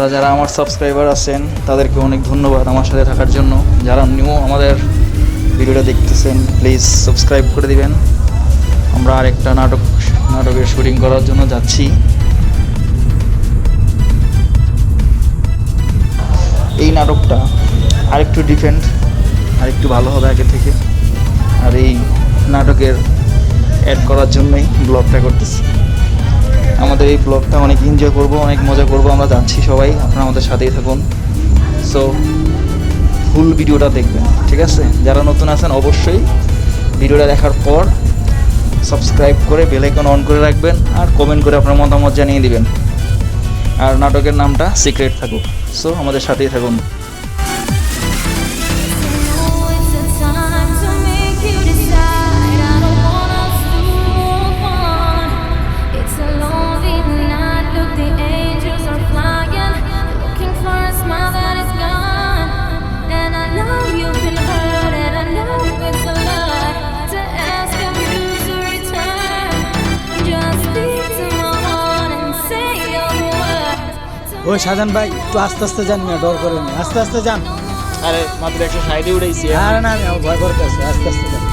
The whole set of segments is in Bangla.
আপনারা যারা আমার সাবস্ক্রাইবার আছেন, তাদেরকে অনেক ধন্যবাদ আমার সাথে থাকার জন্য। যারা নিউ আমাদের ভিডিওটা দেখতেছেন প্লিজ সাবস্ক্রাইব করে দিবেন। আমরা আরেকটা নাটক, নাটকের শুটিং করার জন্য যাচ্ছি। এই নাটকটা আরেকটু ডিফেন্ট আরেকটু ভালো হবে আগে থেকে। আর এই নাটকের অ্যাড করার জন্যই ব্লগটা করতেছি। আমাদের এই ব্লগটা অনেক এনজয় করব, অনেক মজা করব। আমরা যাচ্ছি সবাই, আপনারা আমাদের সাথেই থাকুন। সো ফুল ভিডিওটা দেখবেন, ঠিক আছে? যারা নতুন আছেন, অবশ্যই ভিডিওটা দেখার পর সাবস্ক্রাইব করে বেল আইকন অন করে রাখবেন আর কমেন্ট করে আপনার মতামত জানিয়ে দিবেন। আর নাটকের নামটা সিক্রেট থাকুক। সো আমাদের সাথেই থাকুন। ওই শাহজান ভাই একটু আস্তে আস্তে যান না ডর করেন আস্তে আস্তে যান। আরে মাত্র একশো সাইডে উঠেছি আরে না আমি আমার ভয় করতে আছি আস্তে আস্তে যান।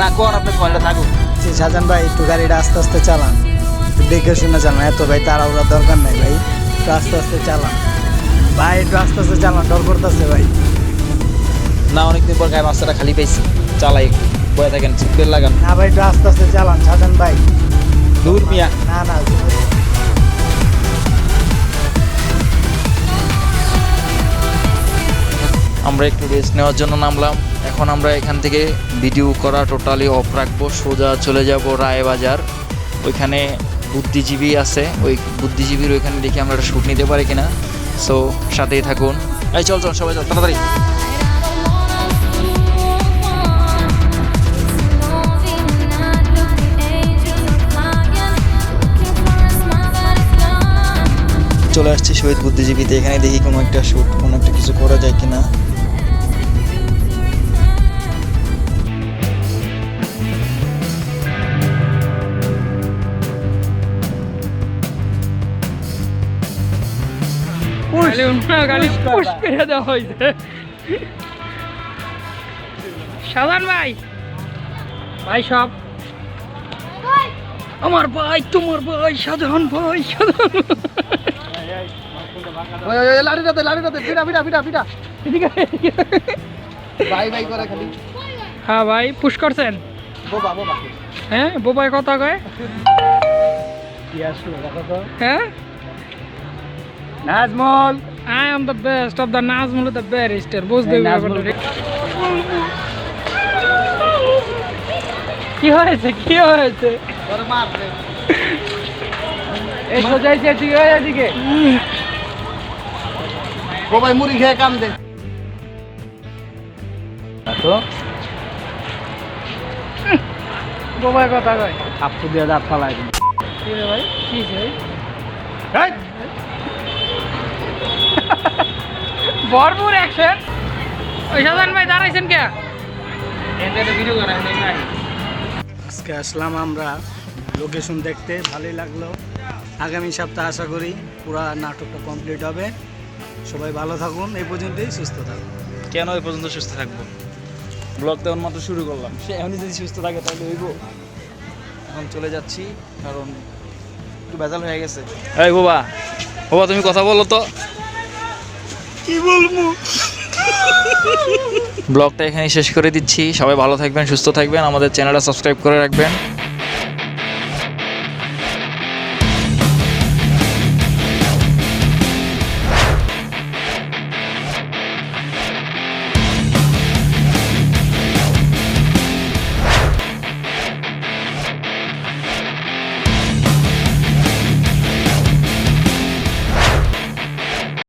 না কোন আপনি থাকুক। জি, শাহজান ভাই একটু গাড়িটা আস্তে আস্তে চালান। দেখে শুনে চালান এত ভাই তাড়াহুড়া দরকার নাই ভাই। একটু আস্তে আস্তে চালান। ভাই একটু আস্তে আস্তে চালান ডর করতেছে ভাই। না অনেকদিন পর গায়ে রাস্তাটা খালি পেয়েছি চালাই বয়ে থাকেন সিটবেল লাগান। না ভাই একটু আস্তে আস্তে চালান শাহজান ভাই। দূর মিয়া। না না আমরা একটু রেস্ট নেওয়ার জন্য নামলাম। এখন আমরা এখান থেকে ভিডিও করা টোটালি অফ রাখব। সোজা চলে যাব রায়বাজার। ওইখানে বুদ্ধিজীবী আছে। ওই বুদ্ধিজীবীর ওইখানে দেখি আমরা একটা শ্যুট নিতে পারি কিনা। সো সাথেই থাকুন। এই, চল চল, সবাই, চল, তাড়াতাড়ি। চলে আসছি শহীদ বুদ্ধিজীবীতে। এখানে দেখি কোনো একটা শ্যুট কোনো একটা কিছু করা যায় কিনা। খালি উন্না খালি পুশ করে দেওয়া হয়েছে। সাধারণ ভাই। ভাই সব। আমার ভাই তোমার ভাই সাধারণ ভাই সাধারণ লাড়িটাতে লাড়িটাতে এদিকে, এদিকে। বাই বাই করে খালি। হ্যাঁ ভাই পুশ করছেন? বোবা বোবা। হ্যাঁ বোবাই কথা কয়? হ্যাঁ? Nazmul. I am the best of the Nazmul the barrister বুঝতে। কি হয়েছে? কি হয়েছে? এই সোজাইছে ঠিক হয়ে এদিকে। মুড়ি খেয়ে কাম দে। তো বোবাই কথা কয়। আপু দিয়ে দাঁত ফালাই দিন কি রে ভাই? কি ভাই? ভরপুর অ্যাকশন ওই সাধারণ ভাই দাঁড়াইছেন কে? আজকে আসলাম আমরা লোকেশন দেখতে ভালোই লাগল। আগামী সপ্তাহে আশা করি পুরো নাটকটা কমপ্লিট হবে। সবাই ভালো থাকুন এই পর্যন্তই সুস্থ থাকুন। কেন এই পর্যন্ত সুস্থ থাকব? ব্লগ তখন মাত্র শুরু করলাম। সে এমনি যদি সুস্থ থাকে তাহলে হইব। এখন চলে যাচ্ছি কারণ একটু ভেজাল হয়ে গেছে। এই বাবা বাবা তুমি কথা বলো তো। ব্লগটা এখানে শেষ করে দিচ্ছি। সবাই ভালো থাকবেন, সুস্থ থাকবেন। আমাদের চ্যানেলটা সাবস্ক্রাইব করে রাখবেন।